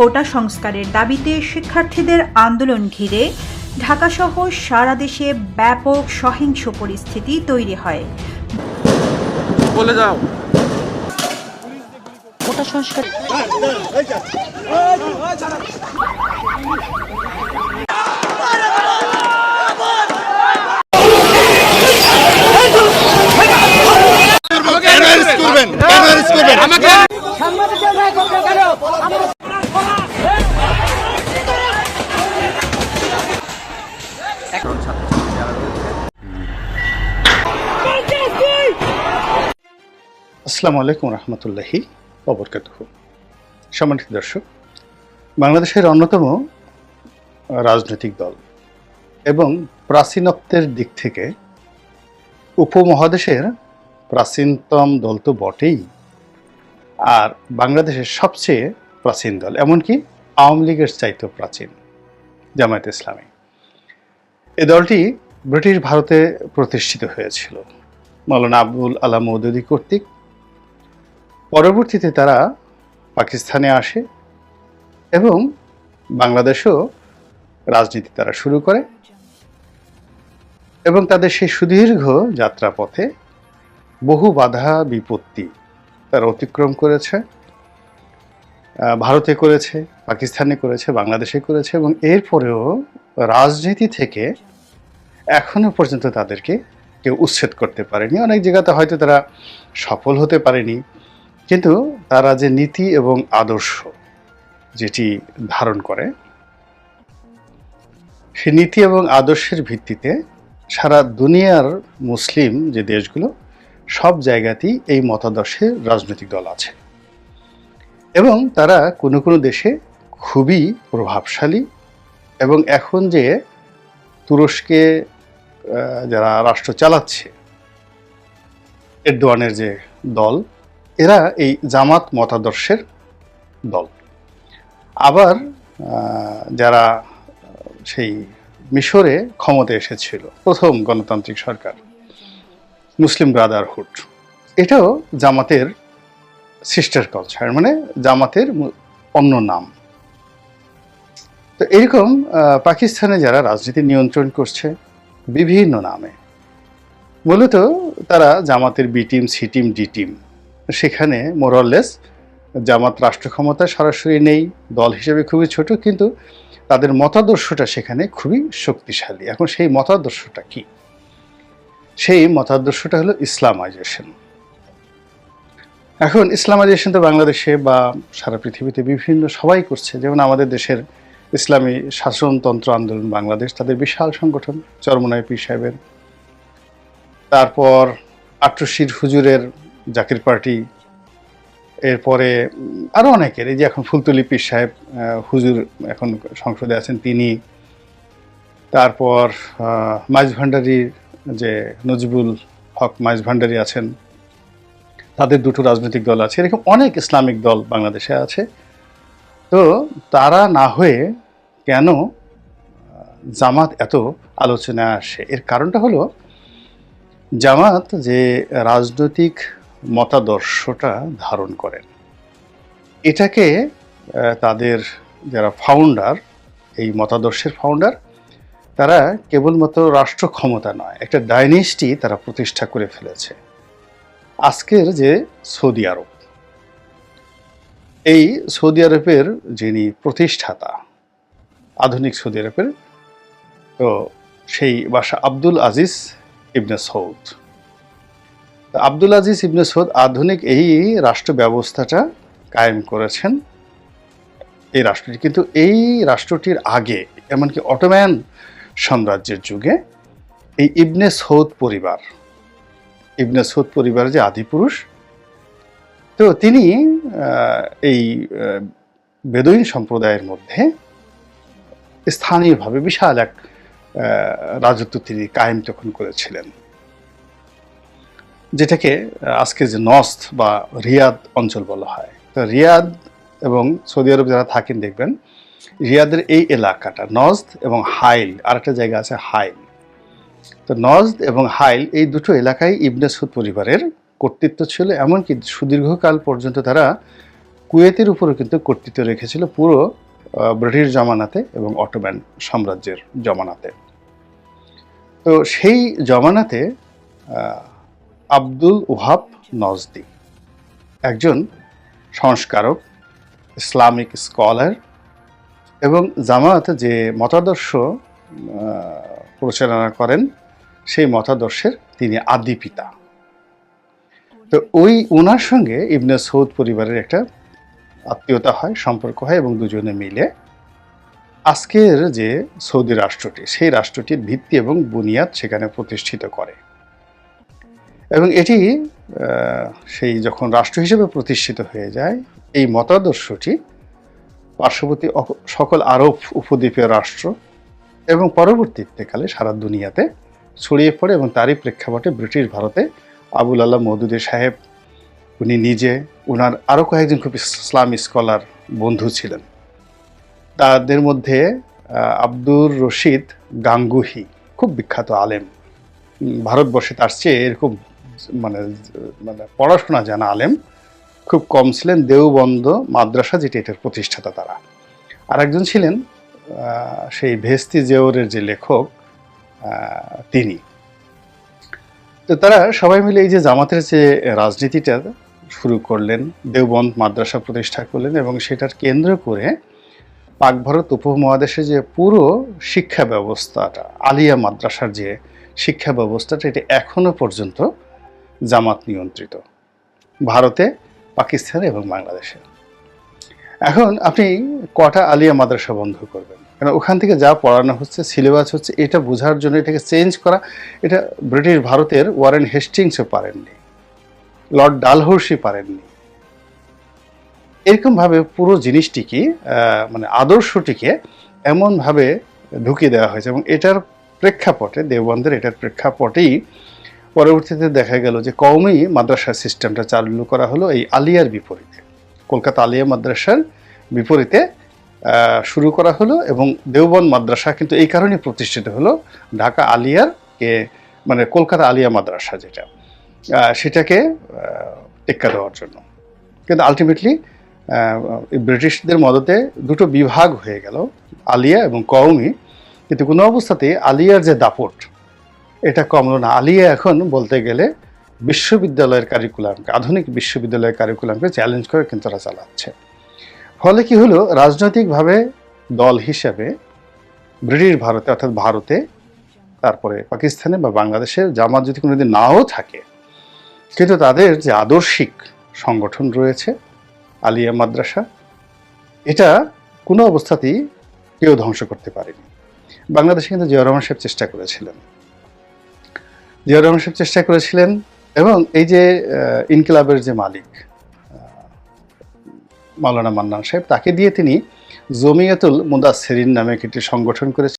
কোটা সংস্কারের দাবিতে শিক্ষার্থীদের আন্দোলন ঘিরে ঢাকাসহ সারা দেশে ব্যাপক সহিংস পরিস্থিতি তৈরি হয়। বলে যাও। কোটা সংস্কার আমাকে আসসালামু আলাইকুম রহমতুল্লাহি অবরকাত সম্মানিত দর্শক, বাংলাদেশের অন্যতম রাজনৈতিক দল এবং প্রাচীনত্বের দিক থেকে উপমহাদেশের প্রাচীনতম দল তো বটেই। আর বাংলাদেশের সবচেয়ে প্রাচীন দল, এমনকি আওয়ামী লীগের চাইতেও প্রাচীন, জামায়াত ইসলামী। এই দলটি ব্রিটিশ ভারতে প্রতিষ্ঠিত হয়েছিল। মৌলানা আবুল আলাম মৌদুদি কর্তৃক পরবর্তীতে তারা পাকিস্তানে আসে এবং বাংলাদেশেও রাজনীতি তারা শুরু করে এবং তাদের সেই সুদীর্ঘ যাত্রাপথে বহু বাধা বিপত্তি তারা অতিক্রম করেছে। ভারতে করেছে, পাকিস্তানে করেছে, বাংলাদেশে করেছে এবং এরপরেও রাজনীতি থেকে এখনও পর্যন্ত তাদেরকে কেউ উচ্ছেদ করতে পারেনি। অনেক জায়গাতে হয়তো তারা সফল হতে পারেনি। কিন্তু তারা যে নীতি এবং আদর্শ যেটি ধারণ করে, সে নীতি এবং আদর্শের ভিত্তিতে সারা দুনিয়ার মুসলিম যে দেশগুলো, সব জায়গাতেই এই মতাদর্শের রাজনৈতিক দল আছে। এবং তারা কোনো কোনো দেশে খুবই প্রভাবশালী এবং এখন যে তুরস্কে যারা রাষ্ট্র চালাচ্ছে, এরদোয়ানের যে দল এরা এই জামাত মতাদর্শের দল। আবার যারা সেই মিশরে ক্ষমতা এসেছিল, প্রথম গণতান্ত্রিক সরকার, মুসলিম ব্রাদারহুড, এটাও জামাতের সিস্টার কালচার মানে জামাতের অন্য নাম। তো এরকম পাকিস্তানে যারা রাজনীতি নিয়ন্ত্রণ করছে, বিভিন্ন নামে, মূলত তারা জামাতের B team C team D team সেখানে মোরললেস জামাত রাষ্ট্র ক্ষমতা সরাসরি নেই, দল হিসেবে খুবই ছোট, কিন্তু তাদের মতাদর্শটা সেখানে খুবই শক্তিশালী। এখন সেই মতাদর্শটা কি? সেই মতাদর্শটা হলো ইসলামাইজেশন। এখন ইসলামাইজেশন তো বাংলাদেশে বা সারা পৃথিবীতে বিভিন্ন সবাই করছে। যেমন আমাদের দেশের ইসলামী শাসনতন্ত্র আন্দোলন বাংলাদেশ, তাদের বিশাল সংগঠন চরমনায় পীর সাহেবের। তারপর আট্রশির হুজুরের জাকির পার্টি, এরপরে আরও অনেকের, এই যে এখন ফুলতলি সাহেব হুজুর এখন সংসদে আছেন তিনি। তারপর মাইজ ভান্ডারির যে নজবুল হক মাইজ ভান্ডারি আছেন, তাদের দুটো রাজনৈতিক দল আছে। এরকম অনেক ইসলামিক দল বাংলাদেশে আছে। তো তারা না হয়ে কেন জামাত এত আলোচনায় আসে? এর কারণটা হলো, জামাত যে রাজনৈতিক মতাদর্শটা ধারণ করেন। এটাকে তাদের যারা ফাউন্ডার এই মতাদর্শের ফাউন্ডার তারা কেবলমাত্র রাষ্ট্র ক্ষমতা নয়, একটা ডাইনেস্টি তারা প্রতিষ্ঠা করে ফেলেছে। আজকের যে সৌদি আরব, এই সৌদি আরবের যিনি প্রতিষ্ঠাতা, আধুনিক সৌদি আরবের, তো সেই বাসা আব্দুল আজিজ ইবনে সৌদ। আব্দুল আজিজ ইবনে সৌদ আধুনিক এই রাষ্ট্র ব্যবস্থাটা কায়েম করেছেন। এই রাষ্ট্রটি কিন্তু এই রাষ্ট্রটির আগে, এমনকি অটোম্যান সাম্রাজ্যের যুগে, এই ইবনে সৌদ পরিবার, ইবনে সৌদ পরিবারের যে আদিপুরুষ তো তিনি এই বেদুইন সম্প্রদায়ের মধ্যে স্থানীয়ভাবে বিশাল এক রাজত্ব তিনি কায়েম তখন করেছিলেন। যেটাকে আজকে যে নস্ত বা রিয়াদ অঞ্চল বলা হয়। তো রিয়াদ এবং সৌদি আরব যারা থাকেন, দেখবেন রিয়াদের এই এলাকাটা নজদ এবং হাইল, আরেকটা জায়গা আছে হাইল। তো নজদ এবং হাইল এই দুটো এলাকায় ইবনে সুদ পরিবারের কর্তৃত্ব ছিল, এমনকি সুদীর্ঘকাল পর্যন্ত তারা কুয়েতের উপরও কিন্তু কর্তৃত্ব রেখেছিল পুরো ব্রিটিশ জমানাতে এবং অটোম্যান সাম্রাজ্যের জমানাতে। তো সেই জমানাতে আব্দুল ওহাব নজদি। একজন সংস্কারক, ইসলামিক স্কলার এবং জামায়াত যে মতাদর্শ পরিচালনা করেন, সেই মতাদর্শের তিনি আদি পিতা। তো ওই ওনার সঙ্গে ইবনে সৌদ পরিবারের একটা আত্মীয়তা হয়, সম্পর্ক হয় এবং দুজনে মিলে। আজকের যে সৌদি রাষ্ট্রটি, সেই রাষ্ট্রটির ভিত্তি এবং বুনিয়াদ সেখানে প্রতিষ্ঠিত করে। এবং এটি সেই যখন রাষ্ট্র হিসেবে প্রতিষ্ঠিত হয়ে যায়, এই মতাদর্শটি পার্শ্ববর্তী সকল আরব উপদ্বীপীয় রাষ্ট্র এবং পরবর্তীকালে সারা দুনিয়াতে ছড়িয়ে পড়ে এবং তারই প্রেক্ষাপটে ব্রিটিশ ভারতে আবুল আল্লাহ মৌদুদি সাহেব, উনি নিজে উনার আরও কয়েকজন খুব ইসলাম স্কলার বন্ধু ছিলেন। তাদের মধ্যে আব্দুর রশিদ গাঙ্গুহি, খুব বিখ্যাত আলেম। ভারতবর্ষে তার চেয়ে এরকম মানে মানে পড়াশোনা জানা আলেম, খুব কম ছিলেন দেওবন্দ মাদ্রাসা, যেটি এটার প্রতিষ্ঠাতা তারা। আর একজন ছিলেন সেই ভেস্তি জেওরের যে লেখক তিনি। তো তারা সবাই মিলে এই যে জামাতের যে রাজনীতিটা শুরু করলেন, দেওবন্দ মাদ্রাসা প্রতিষ্ঠা করলেন এবং সেটার কেন্দ্র করে পাক ভারত উপমহাদেশে যে পুরো শিক্ষা ব্যবস্থাটা, আলিয়া মাদ্রাসার যে শিক্ষা ব্যবস্থাটা, এটা এখনও পর্যন্ত জামাত নিয়ন্ত্রিত, ভারতে, পাকিস্তানে এবং বাংলাদেশে। এখন আপনি কটা আলিয়া মাদ্রাসা বন্ধ করবেন? কারণ ওখান থেকে যা পড়ানো হচ্ছে, সিলেবাস হচ্ছে, এটা বোঝার জন্য এটাকে চেঞ্জ করা, এটা ব্রিটিশ ভারতের ওয়ারেন হেস্টিংসও পারেননি, লর্ড ডালহৌসি পারেননি। এরকমভাবে পুরো জিনিসটিকে মানে আদর্শটিকে এমনভাবে ঢুকিয়ে দেওয়া হয়েছে এবং এটার প্রেক্ষাপটে, দেওবন্দের এটার প্রেক্ষাপটেই পরবর্তীতে দেখা গেল যে কওমি মাদ্রাসার সিস্টেমটা চালু করা হলো এই আলিয়ার বিপরীতে। কলকাতা আলিয়া মাদ্রাসার বিপরীতে শুরু করা হলো এবং দেওবন্দ মাদ্রাসা কিন্তু এই কারণে প্রতিষ্ঠিত হলো ঢাকা আলিয়ার কে মানে কলকাতা আলিয়া মাদ্রাসা যেটা সেটাকে টেক্কা দেওয়ার জন্য। কিন্তু আলটিমেটলি ব্রিটিশদের মদতে দুটো বিভাগ হয়ে গেল, আলিয়া এবং কওমি। কিন্তু কোনো অবস্থাতে আলিয়ার যে দাপট এটা কমলো না। আলিয়া এখন বলতে গেলে বিশ্ববিদ্যালয়ের কারিকুলামকে আধুনিক বিশ্ববিদ্যালয়ের কারিকুলামকে চ্যালেঞ্জ করে কিন্তু তারা চালাচ্ছে। ফলে কি হলো? রাজনৈতিকভাবে দল হিসেবে ব্রিটিশ ভারতে অর্থাৎ ভারতে, তারপরে পাকিস্তানে বা বাংলাদেশে জামাত যদি কোনোদিন নাও থাকে, কিন্তু তাদের যে আদর্শিক সংগঠন রয়েছে, আলিয়া মাদ্রাসা, এটা কোনো অবস্থাতেই কেউ ধ্বংস করতে পারেনি। বাংলাদেশে কিন্তু জিয়া রহমান সাহেব চেষ্টা করেছিলেন। জিয়া রহমান চেষ্টা করেছিলেন এবং এই যে ইনকিলাবের যে মালিক মাওলানা মান্নান সাহেব, তাকে দিয়ে তিনি জমিয়াতুল মুদাসেরিন নামে একটি সংগঠন করেছেন